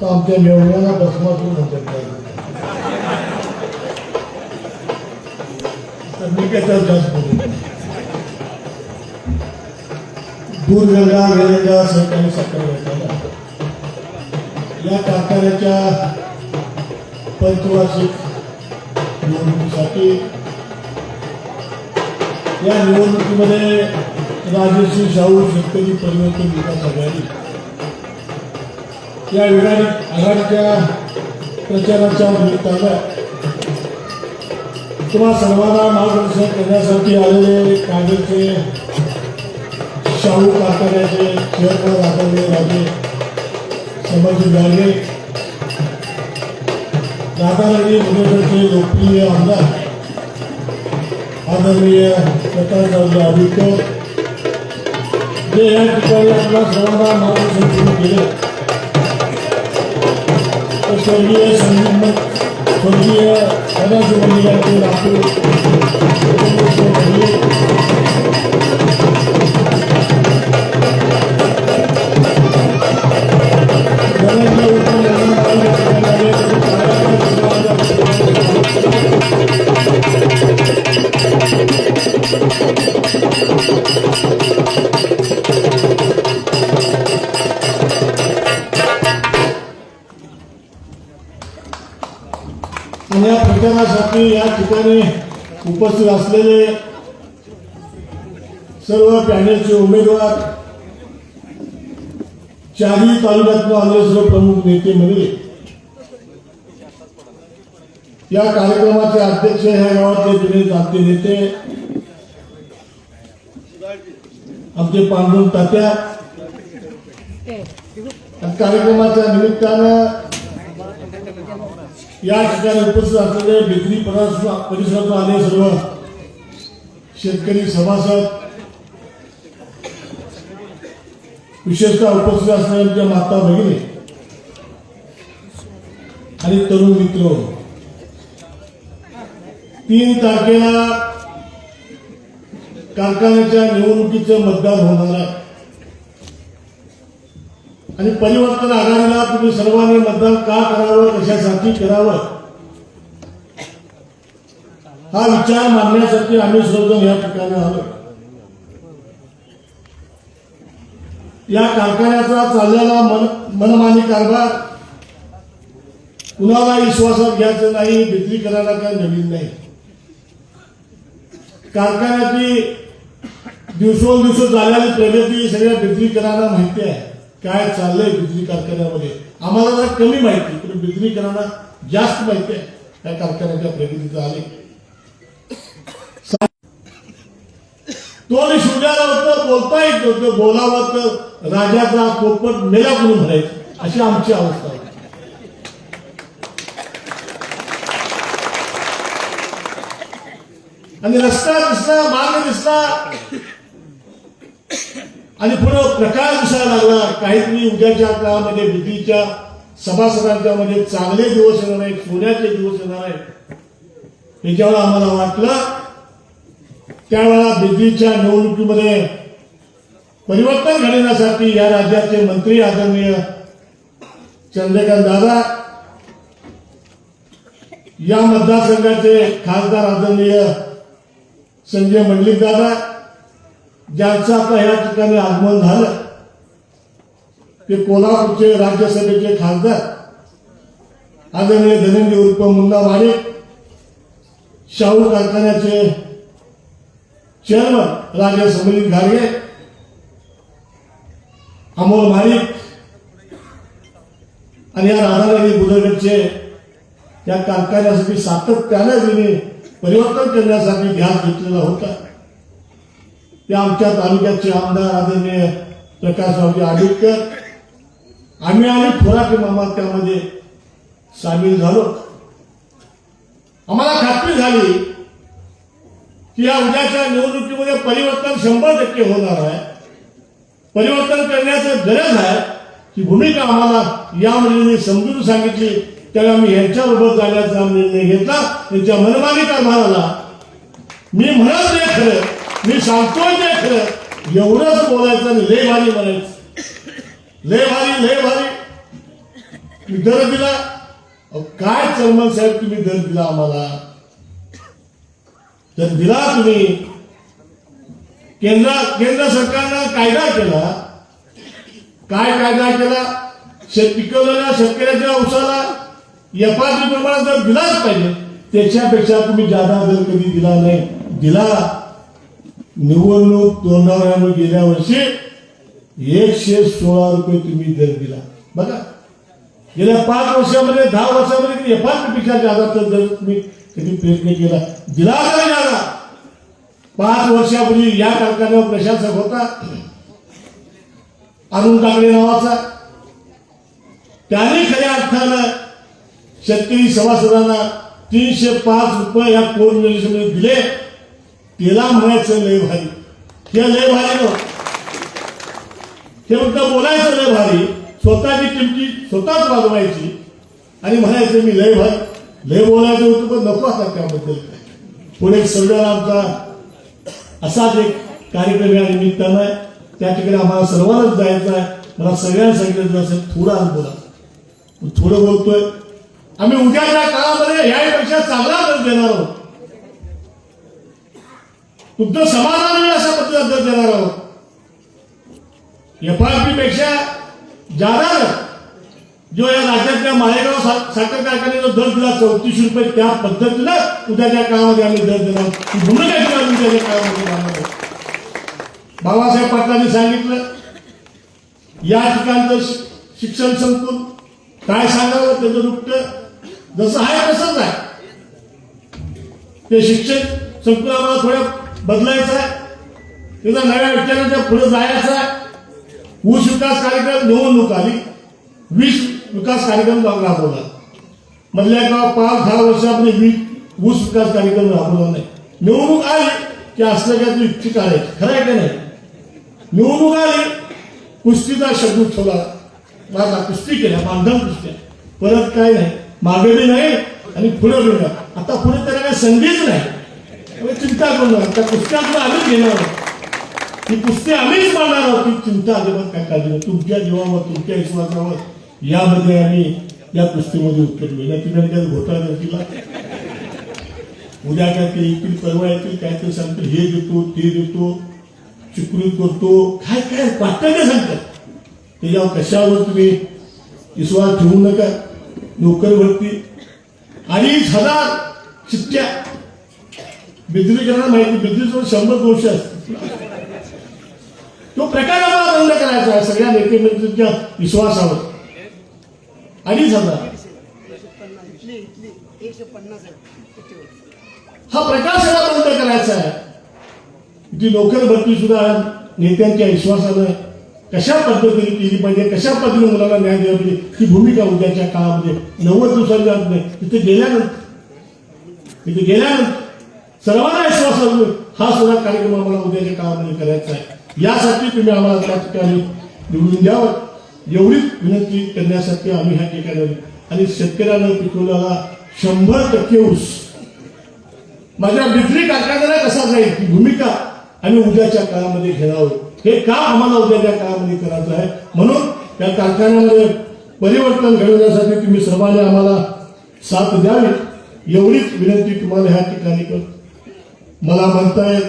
आता आमच्या मेवण्याला भस्मातून म्हणतात काय. तर मी काय त्यात जास्त बोलू नाही. गंगा सहकारी साखर कारखाना या कारखान्याच्या पंचवार्षिक निवडणुकीसाठी या निवडणुकीमध्ये राजश्री शाहू शेतकरी परिवर्तन विकास आघाडी या विधानी आघाडीच्या प्रचाराच्या निमित्तानं तुम्हा सर्वांना मार्गदर्शन करण्यासाठी आलेले काँग्रेसचे शाहू कारखान्याचे चेअरमन आदरणीय राजे संभाजी गाडगे दादाजी मुख्यमंत्री लोकप्रिय आमदार आदरणीय प्रकाशराव आदित्य जे या ठिकाणी आपल्या सर्वांना मार्गदर्शन सुरू केले स्वर्गीय संगीत स्वर्गीय सदाशिव मंदिराचे लातूर आणि या ठिकाणी उपस्थित असलेले सर्व पॅनेलचे उमेदवार चारही तालुक्यातून आले सर्व प्रमुख नेते म्हणजे या कार्यक्रमाचे अध्यक्ष ह्या गावातले जुने जाते नेते आमचे पांडुरंग तात्या. कार्यक्रमाच्या निमित्तानं या ठिकाणी उपस्थित असलेले विक्री परिसर- परिसरातून आले सर्व. शेतकरी सभासद. विशेषतः उपस्थित असणाऱ्या आमच्या माता भगिनी आणि तरुण मित्र. तीन तारखेला कारखान्याच्या निवडणुकीचं मतदान होणार आहे. आणि परिवर्तन आघाडीला तुम्ही सर्वांनी मतदान का करावं कशासाठी करावं? हा विचार मांडण्यासाठी आम्ही सर्वजण या ठिकाणी आलो या कारखान्याचा चाललेला मन मनमानी कारभार कुणाला विश्वासात घ्यायचं नाही विक्री करायला काही नवीन नाही. कारखान्याची दिवसोंदिवस झालेली प्रगती सगळ्या करायला माहिती आहे. काय चाललंय बिजली कारखान्यामध्ये? आम्हाला जरा कमी माहिती पण बिजलीकरांना जास्त माहिती आहे. त्या कारखान्याच्या प्रगतीचं आले. तो शिवल्याला होतं बोलता येत नव्हतं बोलावं तर राजाचा पोपट मेला म्हणून भरायचं अशी आमची अवस्था आहे आणि रस्ता दिसला मार्ग दिसला. आणि पुढं प्रकार दिसायला लागला. काहीतरी उद्याच्या काळामध्ये विधीच्या सभासदांच्या मध्ये चांगले दिवस येणार आहेत सोन्याचे दिवस येणार आहेत. हे आम्हाला वाटलं त्यावेळेला बिजलीच्या निवडणुकीमध्ये परिवर्तन घडवण्यासाठी या राज्याचे मंत्री आदरणीय चंद्रकांत दादा या मतदारसंघाचे खासदार आदरणीय संजय मंडलिक दादा ज्यांचं आता या ठिकाणी आगमन झालं ते कोल्हापूरचे राज्यसभेचे खासदार आदरणीय धनंजय उर्फ मुन्ना माने शाहू कारखान्याचे चेअरमन राजा समिलित घारगे अमोल मालिक आणि या राधानगरी बुधगडचे या कारखान्यासाठी सातत्यानं त्यांनी परिवर्तन करण्यासाठी ध्यास घेतलेला होता. त्या आमच्या तालुक्याचे आमदार आदरणीय प्रकाशरावजी आडितकर आम्ही आणि खोराटे मामा त्यामध्ये सामील झालो. आम्हाला खात्री झाली की या उद्याच्या निवडणुकीमध्ये परिवर्तन शंभर टक्के होणार आहे. परिवर्तन करण्याचं गरज आहे. ही भूमिका आम्हाला या मुलीने समजून सांगितली. त्यावेळी आम्ही यांच्याबरोबर जाण्याचा निर्णय घेतला. त्यांच्या मनमानी कारभाराला मी म्हणत नाही खरं. मी सांगतोय ते खरं. एवढंच बोलायचं आणि लय भारी म्हणायचं. लय भारी लय भारी. दर दिला. काय चलमन साहेब तुम्ही दर दिला आम्हाला? तर दिला तुम्ही. केंद्र केंद्र सरकारनं कायदा केला. काय कायदा केला? शेत पिकवलेल्या शेतकऱ्याच्या ऊसाला एफआरपी प्रमाणात जर दिलाच पाहिजे त्याच्यापेक्षा तुम्ही जादा दर कधी दिला नाही दिला. निवडणूक तोंडावर गेल्या वर्षी एकशे सोळा रुपये तुम्ही दर दिला. बघा. गेल्या पाच वर्षामध्ये दहा वर्षामध्ये एफआरपी पेक्षा जादा तर दर तुम्ही कधी प्रयत्न केला. दिला जादा? पाच वर्षापूर्वी या कारखान्यावर प्रशासक होता. अरुण काकडे नावाचा. त्याने खऱ्या अर्थानं शेतकरी सभासदांना तीनशे पाच रुपये या कोर्टमध्ये दिले. त्याला म्हणायचं लय भारी. हे लय भारी हे फक्त बोलायचं लय भारी. स्वतःची किमती स्वतःच वाजवायची आणि म्हणायचं मी लय भारी. लय बोलायचं होतं पण नको आता त्याबद्दल. काय पुढे सर्वांना आमचा असाच एक कार्यक्रम या निमित्तानं त्या ठिकाणी आम्हाला सर्वांनाच जायचं आहे. मला सगळ्यांना सांगितलं असेल थोडा बोला. थोडं बोलतोय. आम्ही उद्याच्या काळामध्ये यापेक्षा चांगला दर देणार आहोत. तुमचं समाधान होईल अशा पद्धतीचा दर देणार आहोत. पी पेक्षा जादा दर जो या राज्यातल्या मालेगाव सा- साखर कारखान्याचा दर दिला चौतीस रुपये त्या पद्धतीनं उद्याच्या काळामध्ये आम्ही दर देणार म्हणून काय घेऊन उद्याच्या काळामध्ये राहणार बाबासाहेब पाटलांनी सांगितलं या ठिकाणचं शिक्षण संकुल काय सांगावं त्याचं दुःख जसं आहे तसंच आहे. ते शिक्षण संकुल आम्हाला थोडं बदलायचं आहे. त्याचा नव्या विचारांच्या पुढे जायचं आहे. ऊस विकास कार्यक्रम निवडणूक आली. वीस विकास कार्यक्रम राबवला. मधल्या का पाच दहा वर्षामध्ये वीस ऊस विकास कार्यक्रम राबवला नाही. निवडणूक आली की असलं काय तू इच्छित काढायची. खरं आहे का नाही? निवडणूक आली कुस्तीचा शब्द ठेवला. माझा कुस्ती केल्या बांधव कुस्त्या परत काय नाही? मागे बी नाही आणि पुढे बी नाही. आता पुढे त्याला काही संधीच नाही. चिंता करू नका. त्या कुस्त्या सुद्धा आम्हीच घेणार आहोत. ही कुस्ती आम्हीच मारणार आहोत. ही चिंता अजिबात काय काळजी नाही तुमच्या जीवावर तुमच्या विश्वासावर यामध्ये आम्ही या कुस्तीमध्ये उत्तर या ठिकाणी काही घोटाळा केला उद्या काय ते येतील परवा येतील काय ते सांगतील. हे देतो ते देतो चिपळूण करतो. काय काय? वाटतं ते सांगतात? त्याच्यावर कशावर तुम्ही विश्वास ठेवू नका? नोकर भरती. अडीच हजार चिठ्ठ्या. बिजलीकरणा माहिती बिजलीचं शंभर दोष तो प्रकार आम्हाला बंद करायचा आहे सगळ्या नेते विश्वासावर. अडीच हजार हा प्रकार सगळा बंद करायचा आहे. ती नोकर भरती सुद्धा नेत्यांच्या विश्वासानं कशा पद्धतीने केली पाहिजे कशा पद्धतीने मुलांना न्याय दिला पाहिजे ही भूमिका उद्याच्या काळामध्ये नव्वद दिवसांच्या नाही. तिथे गेल्यानंतर तिथे गेल्यानंतर सर्वांना विश्वास हा सुद्धा कार्यक्रम आम्हाला उद्याच्या काळामध्ये करायचा आहे. यासाठी तुम्ही आम्हाला त्या ठिकाणी निवडून द्यावं. एवढीच विनंती करण्यासाठी आम्ही ह्या ठिकाणी आणि शेतकऱ्यानं पिकवलेला शंभर टक्के ऊस. माझ्या बिजली कारखान्याला कसा जाईल? भूमिका आम्ही उद्याच्या काळामध्ये घेणार हे काम आम्हाला उद्याच्या काळामध्ये करायचं आहे. म्हणून त्या कारखान्यामध्ये परिवर्तन घडवण्यासाठी तुम्ही सर्वांनी आम्हाला साथ द्यावी. एवढीच विनंती तुम्हाला ह्या ठिकाणी करतो. मला म्हणतायत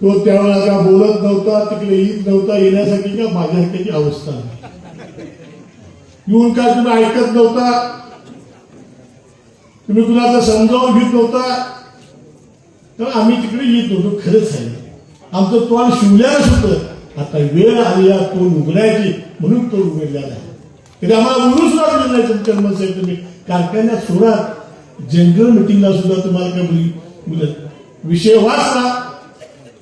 तो त्यावेळेला का बोलत नव्हता तिकडे येत नव्हता येण्यासाठी का माझ्यासारख्याची अवस्था येऊन का तुम्ही ऐकत नव्हता? तुम्ही कुणाचं समजावून घेत नव्हता? तर आम्ही तिकडे येत नव्हतो खरंच आहे. आमचं तोंड शिवल्यानंच होतं आता वेळ आली या तोंड उघडायची म्हणून तोंड उघडलेला आहे. तरी आम्हाला बोलू सुद्धा नाही तुमच्या मनसाहेब तुम्ही. कारखान्यात सोडा. जनरल मिटिंगला सुद्धा तुम्हाला काय बोली बोलत विषय वाचला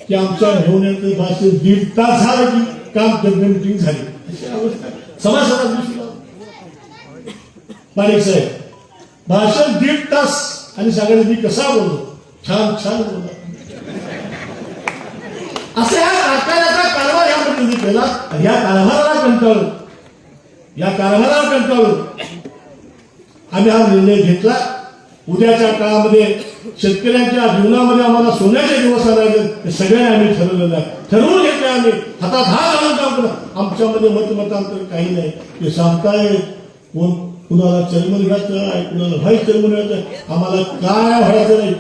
की आमच्या घेऊन भाषेत दीड तास झाला की काम जनरल झाली. अशी अवस्था. समाजाला दिसला पारिक साहेब भाषण दीड तास आणि सगळ्यांनी मी कसा बोललो? छान छान बोलला. असं ह्या कारखान्याचा कारभार या पद्धतीने केला या कारभाराला कंटाळून या कारभाराला कंटाळून आम्ही हा निर्णय घेतला. उद्याच्या काळामध्ये शेतकऱ्यांच्या जीवनामध्ये आम्हाला सोन्याचे दिवस आणायचे ते सगळ्यांनी आम्ही ठरवलेलं आहे. ठरवून घेतलं आम्ही. हातात हात घालून काम आमच्यामध्ये मतमतांतर काही नाही. ते सांगताय कोण कुणाला चेअरमन घ्यायचं आहे कुणाला व्हाईस चेअरमन घ्यायचं आम्हाला काय व्हायचं नाही.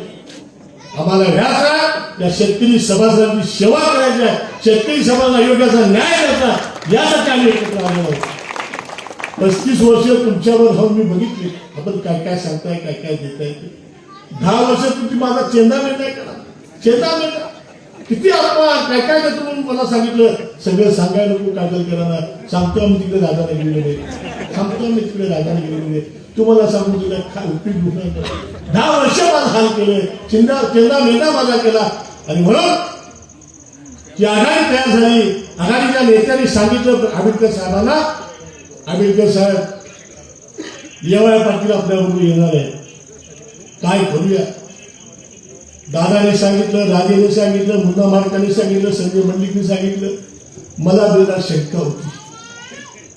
आम्हाला व्याचा या शेतकरी सभासदांची सेवा करायची आहे. शेतकरी समाजाला योग्याचा न्याय द्यायचा. यासाठी आम्ही एकत्र आलो आहोत. पस्तीस वर्ष तुमच्यावर जाऊन मी बघितले. आपण काय काय सांगताय काय काय देताय ते. दहा वर्ष तुमची माझा चेंदा मिळताय का चेंदा मिळता किती अपमान. काय काय देतो म्हणून मला सांगितलं सगळं सांगायला नको कागद करायला सांगतो आम्ही तिकडे राजाने गेलेले सांगतो आम्ही तिकडे राजाने गेलेले तुम्हाला सांगून तुला काय उपयोग दुखणार दहा वर्ष माझा हाल केले. चिंदा चेंदा मेंदा माझा केला. आणि म्हणून ती आघाडी तयार झाली. आघाडीच्या नेत्यांनी सांगितलं आंबेडकर साहेबांना आंबेडकर साहेब येवळ्या पाटील आपल्याबरोबर येणार आहे काय करूया? दादाने सांगितलं राजेने सांगितलं मुन्ना मार्काने सांगितलं संजय मंडिकने सांगितलं. मला बेदा शंका होती.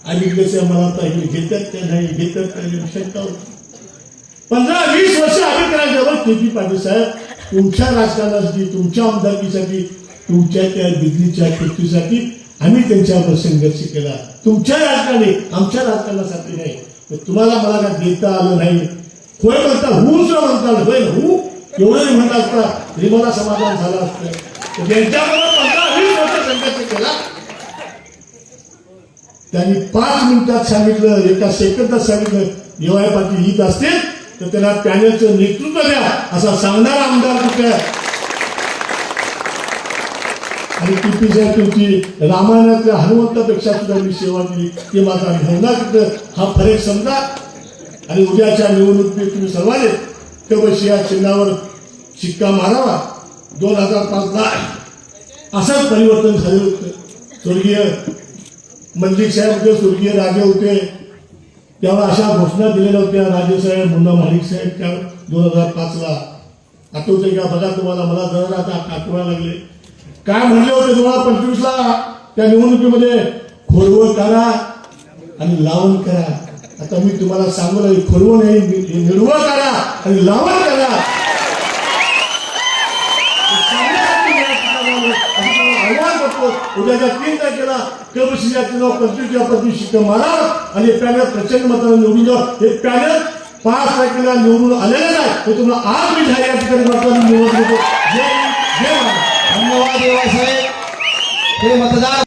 आंबेडकर साहेब मला आता हे घेतात का नाही घेतात का नाही शंका होती. पंधरा वीस वर्ष आंबेडकरांजवळ के पी पाटील साहेब. तुमच्या राजकारणासाठी तुमच्या आमदारकीसाठी तुमच्या त्या दिल्लीच्या कृतीसाठी आम्ही त्यांच्यावर संघर्ष केला. तुमच्या राजकारणी आमच्या राजकारणासाठी नाही. तुम्हाला मला काय देता आलं नाही? होय म्हणता हूच म्हणता होय हू एवढं म्हणता असता तरी मला समाधान झालं असतं. तर पंधरा वीस वर्ष संघर्ष केला. त्यांनी पाच मिनिटात सांगितलं एका सेकंदात सांगितलं निवाय पाटील हित असतील तर त्यांना पॅनलचं नेतृत्व द्या. असा सांगणारा आमदार कुठे आणि टीपी साहेब तुमची रामायणातल्या हनुमंतापेक्षा सुद्धा मी सेवा दिली ते माझा भावना तिथं. हा फरक समजा. आणि उद्याच्या निवडणुकीत तुम्ही सर्वांनी कवशी या चिन्हावर शिक्का मारावा. दोन हजार पाचला असंच परिवर्तन झालं होतं. स्वर्गीय मंदिर साहेब होते स्वर्गीय राजे होते. त्यावर अशा घोषणा दिलेल्या होत्या राजेसाहेब मुन्ना महाडिक साहेब त्या दोन हजार पाचला आठवते का? बघा तुम्हाला मला जरा आता आठवायला लागले. काय म्हणले होते दोन हजार पंचवीसला? त्या निवडणुकीमध्ये खोडवळ करा आणि लावण करा. आता मी तुम्हाला सांगू लागेल खोडवळ नाही निर्वळ करा आणि लावण करा. उद्याच्या तीन तारखेला कबशीच्या किंवा पंचवीस शिक्का मारा आणि पॅनल प्रचंड मताने निवडून जा हे पॅनल पाच तारखेला निवडून आलेलं नाही. हे तुम्हाला आज मी जाहीर या ठिकाणी मताने निवडून देतो. जय हिंद, जय ધન્યવાદ એવા છે. એ મતદાર